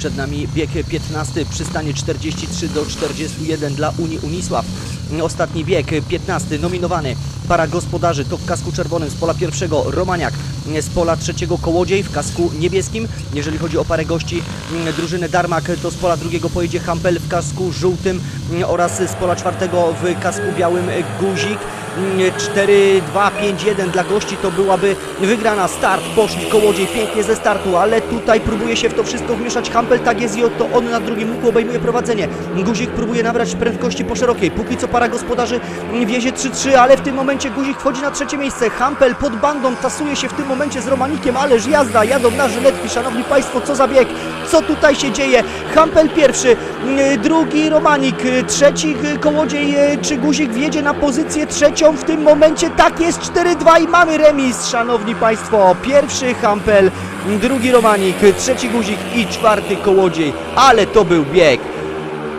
Przed nami bieg 15, przystanie 43 do 41 dla Unii Unisław. Ostatni bieg 15, nominowany para gospodarzy to w kasku czerwonym z pola pierwszego Romaniak, z pola trzeciego Kołodziej w kasku niebieskim. Jeżeli chodzi o parę gości mm, drużyny Darmak, to z pola drugiego pojedzie Hampel w kasku żółtym mm, oraz z pola czwartego w kasku białym Guzik. 4, 2, 5, 1 dla gości to byłaby wygrana. Start, poszli Kołodziej pięknie ze startu, ale tutaj próbuje się w to wszystko wmieszać Hampel, tak jest i oto on na drugim łuku obejmuje prowadzenie. Guzik próbuje nabrać prędkości po szerokiej. Póki co para gospodarzy wiezie 3-3, ale w tym momencie Guzik wchodzi na trzecie miejsce. Hampel pod bandą tasuje się w tym momencie z Romanikiem, ależ jazda, jadą na żyletki. Szanowni Państwo, co za bieg, co tutaj się dzieje? Hampel pierwszy, mm, drugi Romanik, trzeci Kołodziej y, czy Guzik wjedzie na pozycję trzecią w tym momencie. Tak jest 4-2 i mamy remis, szanowni Państwo. Pierwszy Hampel, drugi Romanik, trzeci Guzik i czwarty Kołodziej. Ale to był bieg.